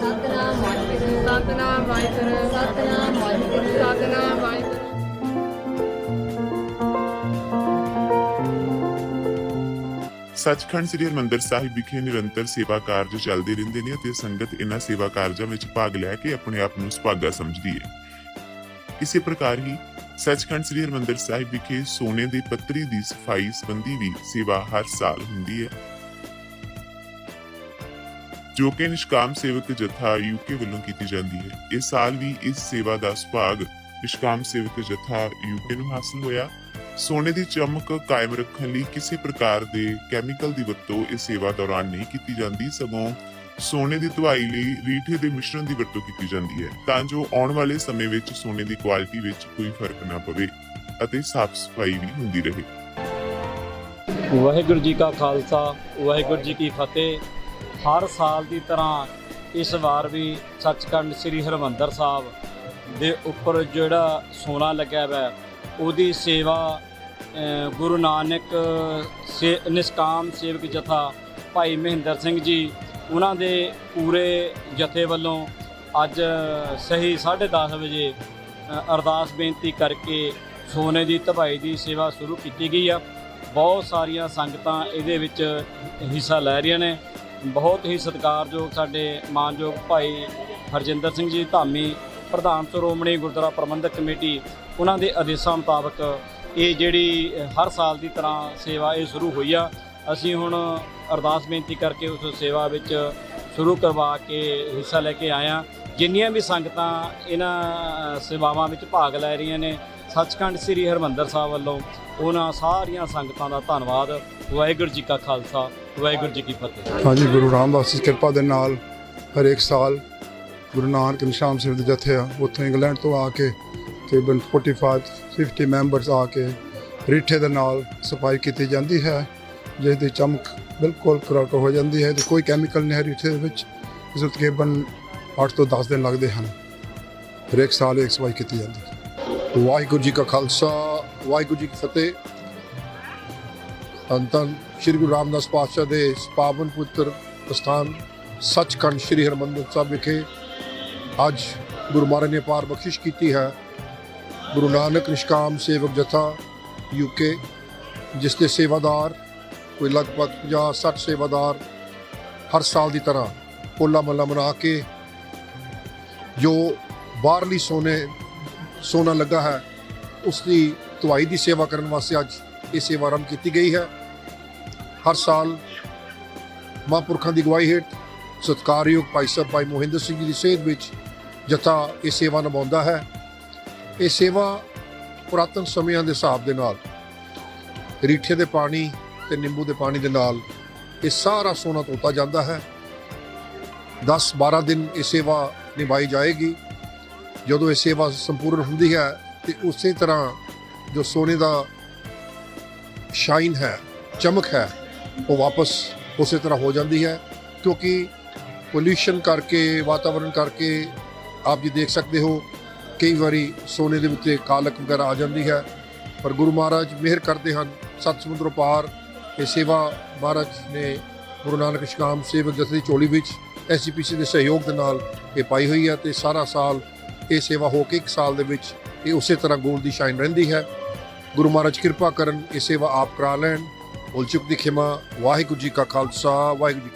ਸਤਨਾਮ ਵਾਹਿਗੁਰੂ ਸਤਨਾਮ ਵਾਹਿਗੁਰੂ ਸਤਨਾਮ ਵਾਹਿਗੁਰੂ ਸਤਨਾਮ ਵਾਹਿਗੁਰੂ ਸੱਚਖੰਡ ਸ੍ਰੀ ਹਰਿਮੰਦਰ ਸਾਹਿਬ ਵਿਖੇ ਨਿਰੰਤਰ ਸੇਵਾ ਕਾਰਜ ਚੱਲਦੇ ਰਹਿੰਦੇ ਨੇ ਅਤੇ ਸੰਗਤ ਇਹਨਾਂ ਸੇਵਾ ਕਾਰਜਾਂ ਵਿੱਚ ਭਾਗ ਲੈ ਕੇ ਆਪਣੇ ਆਪ ਨੂੰ ਸੁਭਾਗਾ ਸਮਝਦੀ ਹੈ। ਇਸੇ ਪ੍ਰਕਾਰ ਹੀ ਸੱਚਖੰਡ ਸ੍ਰੀ ਹਰਿਮੰਦਰ ਸਾਹਿਬ ਵਿਖੇ ਸੋਨੇ ਦੀ ਪੱਤਰੀ ਦੀ ਸਫ਼ਾਈ ਸੰਬੰਧੀ ਵੀ ਸੇਵਾ ਹਰ ਸਾਲ ਹੁੰਦੀ ਹੈ। ਜੋ ਕਿ ਨਿਸ਼ਕਾਮ ਸੇਵਕ ਜਥਾ ਯੂਕੇ ਵੱਲੋਂ ਕੀਤੀ ਜਾਂਦੀ ਹੈ। ਇਸ ਸਾਲ ਵੀ ਇਸ ਸੇਵਾ ਦਾ ਸੁਭਾਗ ਨਿਸ਼ਕਾਮ ਸੇਵਕ ਜਥਾ ਯੂਕੇ ਨੂੰ ਹਾਸਲ ਹੋਇਆ। ਸੋਨੇ ਦੀ ਚਮਕ ਕਾਇਮ ਰੱਖਣ ਲਈ ਕਿਸੇ ਪ੍ਰਕਾਰ ਦੇ ਕੈਮੀਕਲ ਦੀ ਵਰਤੋਂ ਇਸ ਸੇਵਾ ਦੌਰਾਨ ਨਹੀਂ ਕੀਤੀ ਜਾਂਦੀ। ਸਗੋਂ ਸੋਨੇ ਦੀ ਧੁਆਈ ਲਈ ਰੀਠੇ ਦੇ ਮਿਸ਼ਰਣ ਦੀ ਵਰਤੋਂ ਕੀਤੀ ਜਾਂਦੀ ਹੈ ਤਾਂ ਜੋ ਆਉਣ ਵਾਲੇ ਸਮੇਂ ਵਿੱਚ ਸੋਨੇ ਦੀ ਕੁਆਲਿਟੀ ਵਿੱਚ ਕੋਈ ਫ਼ਰਕ ਨਾ ਪਵੇ ਅਤੇ ਸਾਫ਼ ਸਫ਼ਾਈ ਵੀ ਹੁੰਦੀ ਰਹੇ। ਵਾਹਿਗੁਰੂ ਜੀ ਕਾ ਖਾਲਸਾ, ਵਾਹਿਗੁਰੂ ਜੀ ਕੀ ਫਤਿਹ। ਹਰ ਸਾਲ ਦੀ ਤਰ੍ਹਾਂ ਇਸ ਵਾਰ ਵੀ ਸੱਚਖੰਡ ਸ੍ਰੀ ਹਰਿਮੰਦਰ ਸਾਹਿਬ ਦੇ ਉੱਪਰ ਜਿਹੜਾ ਸੋਨਾ ਲੱਗਿਆ ਹੋਇਆ ਉਹਦੀ ਸੇਵਾ ਗੁਰੂ ਨਾਨਕ ਸੇ, ਨਿਸ਼ਕਾਮ ਸੇਵਕ ਜਥਾ ਭਾਈ ਮਹਿੰਦਰ ਸਿੰਘ ਜੀ ਉਹਨਾਂ ਦੇ ਪੂਰੇ ਜਥੇ ਵੱਲੋਂ ਅੱਜ ਸਹੀ 10:30 ਵਜੇ ਅਰਦਾਸ ਬੇਨਤੀ ਕਰਕੇ ਸੋਨੇ ਦੀ ਧਵਾਈ ਦੀ ਸੇਵਾ ਸ਼ੁਰੂ ਕੀਤੀ ਗਈ ਆ। ਬਹੁਤ ਸਾਰੀਆਂ ਸੰਗਤਾਂ ਇਹਦੇ ਵਿੱਚ ਹਿੱਸਾ ਲੈ ਰਹੀਆਂ ਨੇ। ਬਹੁਤ ਹੀ ਸਤਿਕਾਰਯੋਗ ਸਾਡੇ ਮਾਨਯੋਗ ਭਾਈ ਹਰਜਿੰਦਰ ਸਿੰਘ ਜੀ, ਧਾਮੀ ਪ੍ਰਧਾਨ ਸ਼੍ਰੋਮਣੀ ਗੁਰਦੁਆਰਾ ਪ੍ਰਬੰਧਕ ਕਮੇਟੀ, ਉਹਨਾਂ ਦੇ ਆਦੇਸ਼ਾਂ ਮੁਤਾਬਕ ਇਹ ਜਿਹੜੀ ਹਰ ਸਾਲ ਦੀ ਤਰ੍ਹਾਂ ਸੇਵਾ ਇਹ ਸ਼ੁਰੂ ਹੋਈ ਆ। ਅਸੀਂ ਹੁਣ ਅਰਦਾਸ ਬੇਨਤੀ ਕਰਕੇ ਉਸ ਸੇਵਾ ਵਿੱਚ ਸ਼ੁਰੂ ਕਰਵਾ ਕੇ ਹਿੱਸਾ ਲੈ ਕੇ ਆਏ ਹਾਂ। ਜਿੰਨੀਆਂ ਵੀ ਸੰਗਤਾਂ ਇਹਨਾਂ ਸੇਵਾਵਾਂ ਵਿੱਚ ਭਾਗ ਲੈ ਰਹੀਆਂ ਨੇ, ਸੱਚਖੰਡ ਸ੍ਰੀ ਹਰਿਮੰਦਰ ਸਾਹਿਬ ਵੱਲੋਂ ਉਹਨਾਂ ਸਾਰੀਆਂ ਸੰਗਤਾਂ ਦਾ ਧੰਨਵਾਦ। ਵਾਹਿਗੁਰੂ ਜੀ ਕਾ ਖਾਲਸਾ, ਵਾਹਿਗੁਰੂ ਜੀ ਕੀ ਫਤਿਹ। ਹਾਂਜੀ, ਗੁਰੂ ਰਾਮਦਾਸ ਦੀ ਕਿਰਪਾ ਦੇ ਨਾਲ ਹਰੇਕ ਸਾਲ ਗੁਰੂ ਨਾਨਕ ਨਿਸ਼ਾਨ ਸਿੰਘ ਦੇ ਜਥੇ ਆ, ਉੱਥੋਂ ਇੰਗਲੈਂਡ ਤੋਂ ਆ ਕੇ ਤਕਰੀਬਨ 45 50 ਮੈਂਬਰਸ ਆ ਕੇ ਰੀਠੇ ਦੇ ਨਾਲ ਸਫ਼ਾਈ ਕੀਤੀ ਜਾਂਦੀ ਹੈ। ਜਿਸ ਦੀ ਚਮਕ ਬਿਲਕੁਲ ਕਰਕ ਹੋ ਜਾਂਦੀ ਹੈ ਤੇ ਕੋਈ ਕੈਮੀਕਲ ਨਹੀਂ ਹੈ ਰੀਠੇ ਦੇ ਵਿੱਚ, ਇਸ ਨੂੰ ਤਕਰੀਬਨ 8 ਤੋਂ 10 ਦਿਨ ਲੱਗਦੇ ਹਨ। ਹਰੇਕ ਸਾਲ ਇੱਕ ਸਫ਼ਾਈ ਕੀਤੀ ਜਾਂਦੀ ਹੈ। ਵਾਹਿਗੁਰੂ ਜੀ ਕਾ ਖਾਲਸਾ, ਵਾਹਿਗੁਰੂ ਜੀ ਕੀ ਫਤਿਹ। ਧੰਨ ਧੰਨ ਸ਼੍ਰੀ ਗੁਰੂ ਰਾਮਦਾਸ ਪਾਤਸ਼ਾਹ ਦੇ ਪਾਵਨ ਪੁੱਤਰ ਸਥਾਨ ਸੱਚਖੰਡ ਸ਼੍ਰੀ ਹਰਿਮੰਦਰ ਸਾਹਿਬ ਵਿਖੇ ਅੱਜ ਗੁਰੂ ਮਹਾਰਾਜ ਨੇ ਪਾਰ ਬਖਸ਼ਿਸ਼ ਕੀਤੀ ਹੈ। ਗੁਰੂ ਨਾਨਕ ਨਿਸ਼ਕਾਮ ਸੇਵਕ ਜਥਾ ਯੂਕੇ ਜਿਸ ਦੇ ਸੇਵਾਦਾਰ ਕੋਈ ਲਗਭਗ 50 60 ਸੇਵਾਦਾਰ ਹਰ ਸਾਲ ਦੀ ਤਰ੍ਹਾਂ ਕੋਲਾ ਮਹੱਲਾ ਮਨਾ ਕੇ ਜੋ ਬਾਹਰਲੀ ਸੋਨੇ, ਸੋਨਾ ਲੱਗਾ ਹੈ ਉਸ ਦੀ ਧੁਆਈ ਦੀ ਸੇਵਾ ਕਰਨ ਵਾਸਤੇ ਅੱਜ ਇਹ ਸੇਵਾ ਆਰੰਭ ਕੀਤੀ ਗਈ ਹੈ। ਹਰ ਸਾਲ ਮਹਾਂਪੁਰਖਾਂ ਦੀ ਗਵਾਹੀ ਹੇਠ ਸਤਿਕਾਰਯੋਗ ਭਾਈ ਸਾਹਿਬ ਭਾਈ ਮੋਹਿੰਦਰ ਸਿੰਘ ਜੀ ਦੀ ਸੇਧ ਵਿੱਚ ਜਥਾ ਇਹ ਸੇਵਾ ਨਿਭਾਉਂਦਾ ਹੈ। ਇਹ ਸੇਵਾ ਪੁਰਾਤਨ ਸਮਿਆਂ ਦੇ ਹਿਸਾਬ ਦੇ ਨਾਲ ਰੀਠੇ ਦੇ ਪਾਣੀ ਤੇ ਨਿੰਬੂ ਦੇ ਪਾਣੀ ਦੇ ਨਾਲ ਇਹ ਸਾਰਾ ਸੋਨਾ ਧੋਤਾ ਜਾਂਦਾ ਹੈ। 10 12 ਦਿਨ ਇਹ ਸੇਵਾ ਨਿਭਾਈ ਜਾਏਗੀ। ਜਦੋਂ ਇਹ ਸੇਵਾ ਸੰਪੂਰਨ ਹੁੰਦੀ ਹੈ ਤੇ ਉਸੇ ਤਰ੍ਹਾਂ ਜੋ ਸੋਨੇ ਦਾ ਸ਼ਾਈਨ ਹੈ, ਚਮਕ ਹੈ, ਉਹ ਵਾਪਸ ਉਸੇ ਤਰ੍ਹਾਂ ਹੋ ਜਾਂਦੀ ਹੈ। ਕਿਉਂਕਿ ਪੋਲਿਊਸ਼ਨ ਕਰਕੇ ਵਾਤਾਵਰਣ ਕਰਕੇ ਆਪ ਜੀ ਦੇਖ ਸਕਦੇ ਹੋ, ਕਈ ਵਾਰੀ ਸੋਨੇ ਦੇ ਉੱਤੇ ਕਾਲਕ ਵਗੈਰਾ ਆ ਜਾਂਦੀ ਹੈ। ਪਰ ਗੁਰੂ ਮਹਾਰਾਜ ਮਿਹਰ ਕਰਦੇ ਹਨ, ਸਤ ਸਮੁੰਦਰੋਂ ਪਾਰ ਇਹ ਸੇਵਾ ਮਹਾਰਾਜ ਨੇ ਗੁਰੂ ਨਾਨਕ ਸ਼ਕਾਮ ਸੇਵਕ ਜਥੇ ਦੀ ਚੋਲੀ ਵਿੱਚ ਐਸਜੀਪੀਸੀ ਦੇ ਸਹਿਯੋਗ ਦੇ ਨਾਲ ਇਹ ਪਾਈ ਹੋਈ ਹੈ ਤੇ ਸਾਰਾ ਸਾਲ ਇਹ ਸੇਵਾ ਹੋ ਕੇ ਇੱਕ ਸਾਲ ਦੇ ਵਿੱਚ ਇਹ ਉਸੇ ਤਰ੍ਹਾਂ ਗੋਲ ਦੀ ਸ਼ਾਈਨ ਰਹਿੰਦੀ ਹੈ। ਗੁਰੂ ਮਹਾਰਾਜ ਕਿਰਪਾ ਕਰਨ ਇਹ ਸੇਵਾ ਆਪ ਕਰਾ ਲੈਣ। ਉਲਚੁਕ ਦੀ ਖਿਮਾ। ਵਾਹਿਗੁਰੂ ਜੀ ਕਾ ਖਾਲਸਾ। ਵਾਹਿਗੁਰੂ ਜੀ